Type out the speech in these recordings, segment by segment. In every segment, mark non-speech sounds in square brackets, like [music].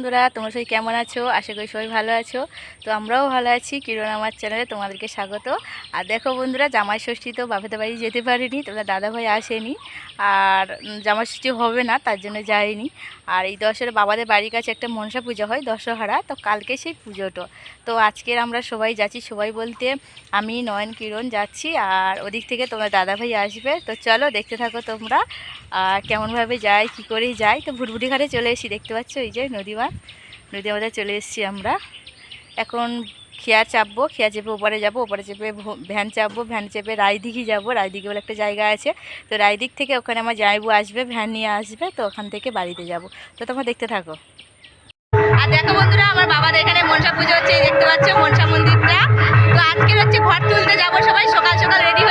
বন্ধুরা, তোমরা সবাই কেমন আছো? আশা করি সবাই ভালো আছো। তো আমরাও ভালো আছি। কিরণ আমার চ্যানেলে তোমাদেরকে স্বাগত। আর দেখো বন্ধুরা জামাই ষষ্ঠী তো বাপেতে বাড়ি যেতে পারিনি তোমরা দাদাভাই আসেনি। আর জামাই ষষ্ঠী হবে না, তার জন্য যাইনি আর এই দশের বাবাদের বাড়ির কাছে একটা মনসা পুজো হয়, দশহারা। তো কালকে সেই পুজোটা। তো আজকের আমরা সবাই যাচ্ছি, সবাই বলতে আমি, নয়ন, কিরণ যাচ্ছি। আর ওদিক থেকে তোমরা দাদাভাই আসবে। তো চলো, দেখতে থাকো তোমরা। আর কেমনভাবে যাই কি করে যাই তো ভুটভুটি ঘাটে চলে এসেছি, দেখতে পাচ্ছ? এই যে নদীমার নদী আমাদের চলে এসেছি আমরা। এখন খেয়া চাপবো খেয়া চেপে ওপারে যাব, ওপারে চেপে ভ্যান চাপবো, ভ্যান চেপে রায়দিঘি যাব। রায়দিঘি বলে একটা জায়গা আছে। তো রায়দিক থেকে ওখানে আমার জামাইবু আসবে, ভ্যান নিয়ে আসবে, তো ওখান থেকে বাড়িতে যাব। তো তোমরা দেখতে থাকো। আর দেখো বন্ধুরা, আমার বাবাদের এখানে মনসা পুজো হচ্ছে দেখতে পাচ্ছ মনসা মন্দিরটা। তো আজকে হচ্ছে ঘর তুলতে যাব সবাই, সকাল সকাল রেডি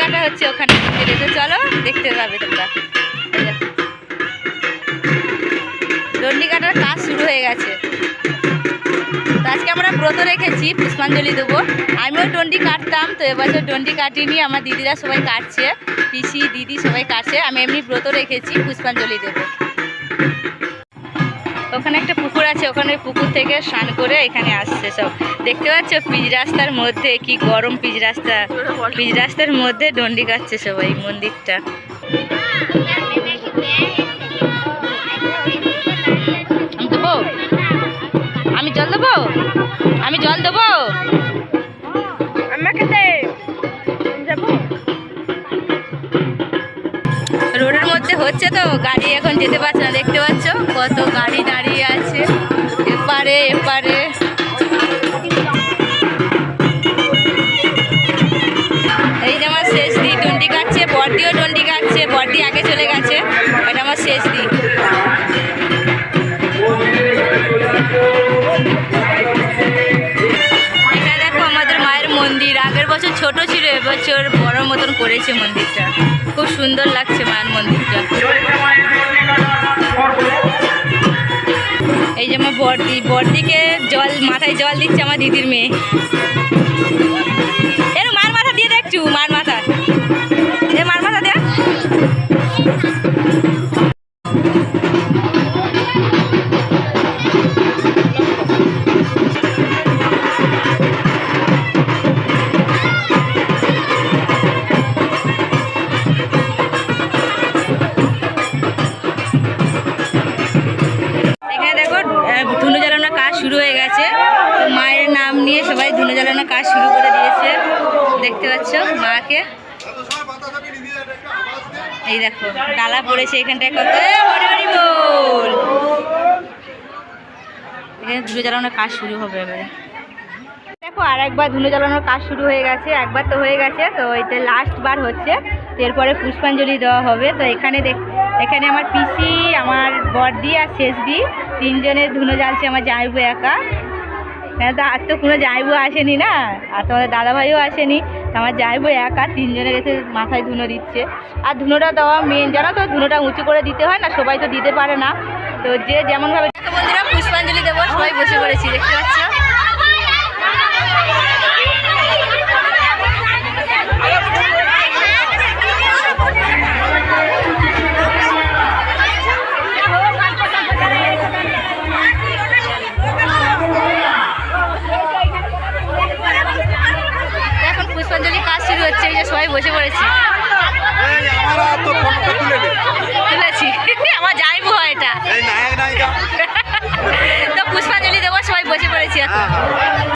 কাটা হচ্ছে ওখানে চলো, দেখতে পাবে তোমরা। কাটার কাজ শুরু হয়ে গেছে। আজকে আমরা ব্রত রেখেছি, পুষ্পাঞ্জলি দেবো। আমিও ডন্ডি কাটতাম, তো এবছর ডন্ডি কাটিনি, আমার দিদিরা সবাই কাটছে, পিসি, দিদি সবাই কাটছে, আমি এমনি ব্রত রেখেছি, পুষ্পাঞ্জলি দেবো। ওখানে একটা পুকুর আছে, ওখানে পুকুর থেকে স্নান করে এখানে আসছে সব। দেখতে পাচ্ছ, পিচ রাস্তার মধ্যে, কি গরম পিচ রাস্তা। পিচ রাস্তার মধ্যে ডন্ডি কাটছে সবাই, মন্দিরটা। আমি জল দেবো? আমি জল দেবো? রোডের মধ্যে হচ্ছে তো, গাড়ি এখন যেতে পারছে না, দেখতে পাচ্ছ? কত গাড়ি দাঁড়িয়ে আছে। এপারে এপারে। এই যে আমার শেষ দিই ডন্ডি কাটছে বর্দিও ডন্ডি কাটছে বর্দি আগে চলে গেছে, এটা আমার শেষ দি। ছোট ছিল এবছর বড় মতন করেছে মন্দিরটা। খুব সুন্দর লাগছে মায়ের মন্দিরটা। এই যে আমার বর্দি, বর্দিকে জল, মাথায় জল দিচ্ছে আমার দিদির মেয়ে। ধুনো জ্বালানোর কাজ শুরু হয়ে গেছে। মায়ের নাম নিয়ে সবাই ধুনো জ্বালানোর কাজ শুরু করে দিয়েছে। দেখতে পাচ্ছ মাকে। এই দেখো, ডালা পড়েছে এখানটায় কত। বল। এখানে ধুনো জ্বালানোর কাজ শুরু হবে এবারে। দেখো আর একবার ধুনো জ্বালানোর কাজ শুরু হয়ে গেছে। একবার তো হয়ে গেছে, তো এটা লাস্ট বার হচ্ছে। এরপরে পুষ্পাঞ্জলি দেওয়া হবে। তো এখানে দেখ, এখানে আমার পিসি, আমার বড়দি আর শেষদি তিনজনের ধুনো জ্বালছে, আমার জামাইবু একা। হ্যাঁ তো আর তো কোনো জামাইবু আসেনি না? আর তোমাদের দাদাভাইও আসেনি আমার জামাইবু একা, তিনজনের এসে মাথায় ধুনো দিচ্ছে। আর ধুনোটা দেওয়া মেন জানো তো, ধুনোটা উঁচু করে দিতে হয় না, সবাই তো দিতে পারে না। তো যে যেমনভাবে বন্ধুরা, পুষ্পাঞ্জলি দেবো, সবাই বসে পড়েছি, দেখতে পাচ্ছ? হচ্ছে এই যে সবাই বসে পড়েছি। তুলেছি। [laughs] আমার যাই হয় এটা। [laughs] তো পুষ্পাঞ্জলি দেবো সবাই বসে পড়েছি এখন।